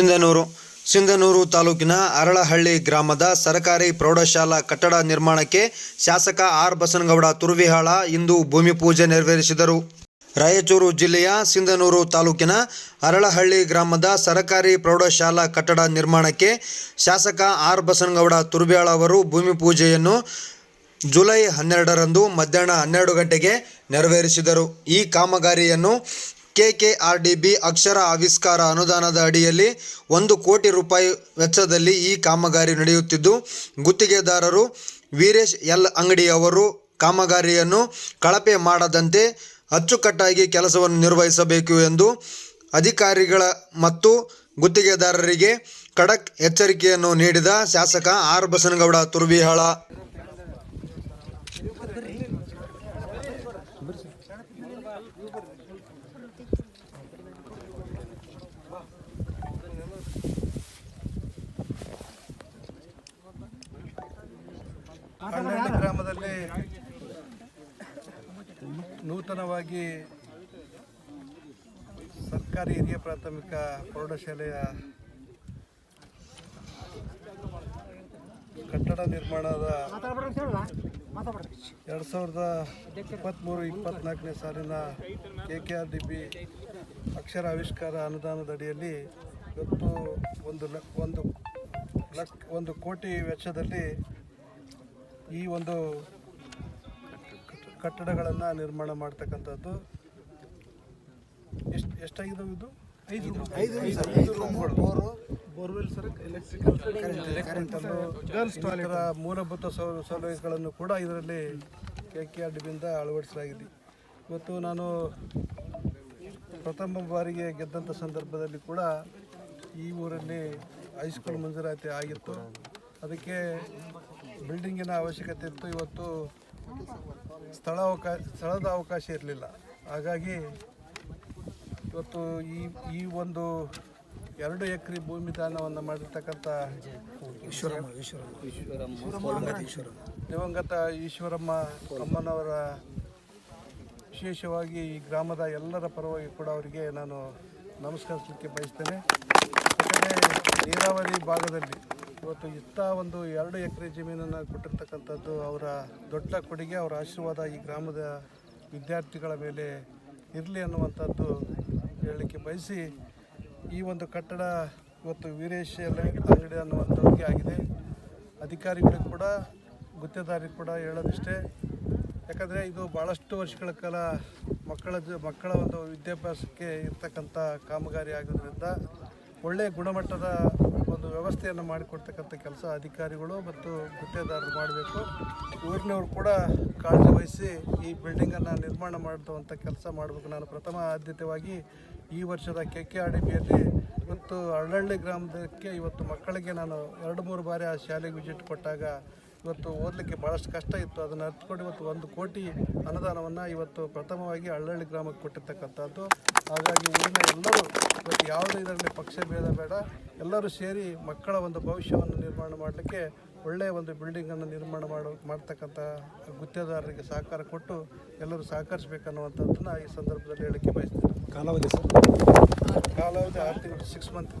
ಸಿಂಧನೂರು ಸಿಂಧನೂರು ತಾಲೂಕಿನ ಅರಳಹಳ್ಳಿ ಗ್ರಾಮದ ಸರ್ಕಾರಿ ಪ್ರೌಢಶಾಲಾ ಕಟ್ಟಡ ನಿರ್ಮಾಣಕ್ಕೆ ಶಾಸಕ ಆರ್. ಬಸನಗೌಡ ತುರುವಿಹಾಳ ಇಂದು ಭೂಮಿ ಪೂಜೆ ನೆರವೇರಿಸಿದರು. ರಾಯಚೂರು ಜಿಲ್ಲೆಯ ಸಿಂಧನೂರು ತಾಲೂಕಿನ ಅರಳಹಳ್ಳಿ ಗ್ರಾಮದ ಸರಕಾರಿ ಪ್ರೌಢಶಾಲಾ ಕಟ್ಟಡ ನಿರ್ಮಾಣಕ್ಕೆ ಶಾಸಕ ಆರ್. ಬಸನಗೌಡ ತುರುಬಿಹಾಳ ಅವರು ಭೂಮಿ ಪೂಜೆಯನ್ನು ಜುಲೈ ಹನ್ನೆರಡರಂದು ಮಧ್ಯಾಹ್ನ ಹನ್ನೆರಡು ಗಂಟೆಗೆ ನೆರವೇರಿಸಿದರು. ಈ ಕಾಮಗಾರಿಯನ್ನು ಕೆಕೆಆರ್ಡಿಬಿ ಅಕ್ಷರ ಆವಿಷ್ಕಾರ ಅನುದಾನದ ಅಡಿಯಲ್ಲಿ ಒಂದು ಕೋಟಿ ರೂಪಾಯಿ ವೆಚ್ಚದಲ್ಲಿ ಈ ಕಾಮಗಾರಿ ನಡೆಯುತ್ತಿದ್ದು, ಗುತ್ತಿಗೆದಾರರು ವೀರೇಶ್ ಎಲ್. ಅಂಗಡಿ ಅವರು ಕಾಮಗಾರಿಯನ್ನು ಕಳಪೆ ಮಾಡದಂತೆ ಅಚ್ಚುಕಟ್ಟಾಗಿ ಕೆಲಸವನ್ನು ನಿರ್ವಹಿಸಬೇಕು ಎಂದು ಅಧಿಕಾರಿಗಳ ಮತ್ತು ಗುತ್ತಿಗೆದಾರರಿಗೆ ಖಡಕ್ ಎಚ್ಚರಿಕೆಯನ್ನು ನೀಡಿದ ಶಾಸಕ ಆರ್. ಬಸನಗೌಡ ತುರ್ಬಿಹಾಳ ಹಳ್ಳಿ ಗ್ರಾಮದಲ್ಲಿ ನೂತನವಾಗಿ ಸರ್ಕಾರಿ ಹಿರಿಯ ಪ್ರಾಥಮಿಕ ಪ್ರೌಢಶಾಲೆಯ ಕಟ್ಟಡ ನಿರ್ಮಾಣದ ಎರಡು ಸಾವಿರದ ಇಪ್ಪತ್ತ್ಮೂರು ಇಪ್ಪತ್ತ್ನಾಲ್ಕನೇ ಸಾಲಿನ K K R D P ಅಕ್ಷರ ಆವಿಷ್ಕಾರ ಅನುದಾನದ ಅಡಿಯಲ್ಲಿ ಇವತ್ತು ಒಂದು ಲ ಒಂದು ಲಕ್ ಒಂದು ಕೋಟಿ ವೆಚ್ಚದಲ್ಲಿ ಈ ಒಂದು ಕಟ್ಟಡಗಳನ್ನು ನಿರ್ಮಾಣ ಮಾಡ್ತಕ್ಕಂಥದ್ದು ಎಷ್ಟು ಎಷ್ಟಾಗಿದ್ದಾವೆ ಇದು? ಐದು bore. Borewell sir electrical girls toilet ಮೂಲಭೂತ ಸೌಲಭ್ಯಗಳನ್ನು ಕೂಡ ಇದರಲ್ಲಿ ಕೆ ಕೆ ಆರ್ ಡಿಬಿಯಿಂದ ಅಳವಡಿಸಲಾಗಿದೆ. ಇವತ್ತು ನಾನು ಪ್ರಥಮ ಬಾರಿಗೆ ಗೆದ್ದಂಥ ಸಂದರ್ಭದಲ್ಲಿ ಕೂಡ ಈ ಊರಲ್ಲಿ ಹೈಸ್ಕೂಲ್ ಮಂಜೂರಾತಿ ಆಗಿತ್ತು. ಅದಕ್ಕೆ ಬಿಲ್ಡಿಂಗಿನ ಅವಶ್ಯಕತೆ ಇತ್ತು. ಇವತ್ತು ಸ್ಥಳ ಅವಕಾಶ ಸ್ಥಳದ ಅವಕಾಶ ಇರಲಿಲ್ಲ. ಹಾಗಾಗಿ ಇವತ್ತು ಈ ಈ ಒಂದು ಎರಡು ಎಕರೆ ಭೂಮಿ ದಾನವನ್ನು ಮಾಡಿರ್ತಕ್ಕಂಥ ದಿವಂಗತ ಈಶ್ವರಮ್ಮ ಅಮ್ಮನವರ ವಿಶೇಷವಾಗಿ ಈ ಗ್ರಾಮದ ಎಲ್ಲರ ಪರವಾಗಿ ಕೂಡ ಅವರಿಗೆ ನಾನು ನಮಸ್ಕರಿಸಲಿಕ್ಕೆ ಬಯಸ್ತೇನೆ. ಯಾಕಂದರೆ ನೀರಾವರಿ ಭಾಗದಲ್ಲಿ ಇವತ್ತು ಇತ್ತ ಒಂದು ಎರಡು ಎಕರೆ ಜಮೀನನ್ನು ಕೊಟ್ಟಿರ್ತಕ್ಕಂಥದ್ದು ಅವರ ದೊಡ್ಡ ಕೊಡುಗೆ, ಅವರ ಆಶೀರ್ವಾದ ಈ ಗ್ರಾಮದ ವಿದ್ಯಾರ್ಥಿಗಳ ಮೇಲೆ ಇರಲಿ ಅನ್ನುವಂಥದ್ದು ಹೇಳಲಿಕ್ಕೆ ಬಯಸಿ ಈ ಒಂದು ಕಟ್ಟಡ ಇವತ್ತು ವೀರೇಶ್ ಅಂಗಡಿ ಅನ್ನುವಂಥವ್ರಿಗೆ ಆಗಿದೆ. ಅಧಿಕಾರಿಗಳಿಗೆ ಕೂಡ ಗುತ್ತೇದಾರಿಗೆ ಕೂಡ ಹೇಳೋದಿಷ್ಟೇ. ಯಾಕಂದರೆ ಇದು ಭಾಳಷ್ಟು ವರ್ಷಗಳ ಕಾಲ ಮಕ್ಕಳ ಮಕ್ಕಳ ಒಂದು ವಿದ್ಯಾಭ್ಯಾಸಕ್ಕೆ ಇರ್ತಕ್ಕಂಥ ಕಾಮಗಾರಿ ಆಗೋದ್ರಿಂದ ಒಳ್ಳೆಯ ಗುಣಮಟ್ಟದ ಒಂದು ವ್ಯವಸ್ಥೆಯನ್ನು ಮಾಡಿಕೊಡ್ತಕ್ಕಂಥ ಕೆಲಸ ಅಧಿಕಾರಿಗಳು ಮತ್ತು ಗುತ್ತೇದಾರರು ಮಾಡಬೇಕು. ಊರಿನವರು ಕೂಡ ಕಾಳಜಿ ವಹಿಸಿ ಈ ಬಿಲ್ಡಿಂಗನ್ನು ನಿರ್ಮಾಣ ಮಾಡುವಂಥ ಕೆಲಸ ಮಾಡಬೇಕು. ನಾನು ಪ್ರಥಮ ಆದ್ಯತೆವಾಗಿ ಈ ವರ್ಷದ ಕೆ ಕೆ ಇವತ್ತು ಹಳ್ಳಹಳ್ಳಿ ಗ್ರಾಮದಕ್ಕೆ ಇವತ್ತು ಮಕ್ಕಳಿಗೆ ನಾನು ಎರಡು ಮೂರು ಬಾರಿ ಆ ಶಾಲೆಗೆ ವಿಸಿಟ್ ಕೊಟ್ಟಾಗ ಇವತ್ತು ಓದಲಿಕ್ಕೆ ಭಾಳಷ್ಟು ಕಷ್ಟ ಇತ್ತು. ಅದನ್ನು ಅರ್ಥಕೊಂಡು ಇವತ್ತು ಒಂದು ಕೋಟಿ ಅನುದಾನವನ್ನು ಇವತ್ತು ಪ್ರಥಮವಾಗಿ ಹಳ್ಳಹಳ್ಳಿ ಗ್ರಾಮಕ್ಕೆ ಕೊಟ್ಟಿರ್ತಕ್ಕಂಥದ್ದು. ಹಾಗಾಗಿ ಊರಿನ ಎಲ್ಲರೂ ಇವತ್ತು ಯಾವುದೇ ಇದರಲ್ಲಿ ಪಕ್ಷ ಭೇದ ಬೇಡ. ಎಲ್ಲರೂ ಸೇರಿ ಮಕ್ಕಳ ಒಂದು ಭವಿಷ್ಯವನ್ನು ನಿರ್ಮಾಣ ಮಾಡಲಿಕ್ಕೆ ಒಳ್ಳೆಯ ಒಂದು ಬಿಲ್ಡಿಂಗನ್ನು ನಿರ್ಮಾಣ ಮಾಡೋ ಮಾಡ್ತಕ್ಕಂಥ ಗುತ್ತೇದಾರರಿಗೆ ಸಹಕಾರ ಕೊಟ್ಟು ಎಲ್ಲರೂ ಸಹಕರಿಸಬೇಕನ್ನುವಂಥದ್ದನ್ನು ಈ ಸಂದರ್ಭದಲ್ಲಿ ಹೇಳಕ್ಕೆ ಬಯಸ್ತೀನಿ. ಕಾಲಾವಧಿ ಸರ್. ಕಾಲಾವಧಿ ಆರು ತಿಂಗಳು ಸಿಕ್ಸ್ ಮಂತ್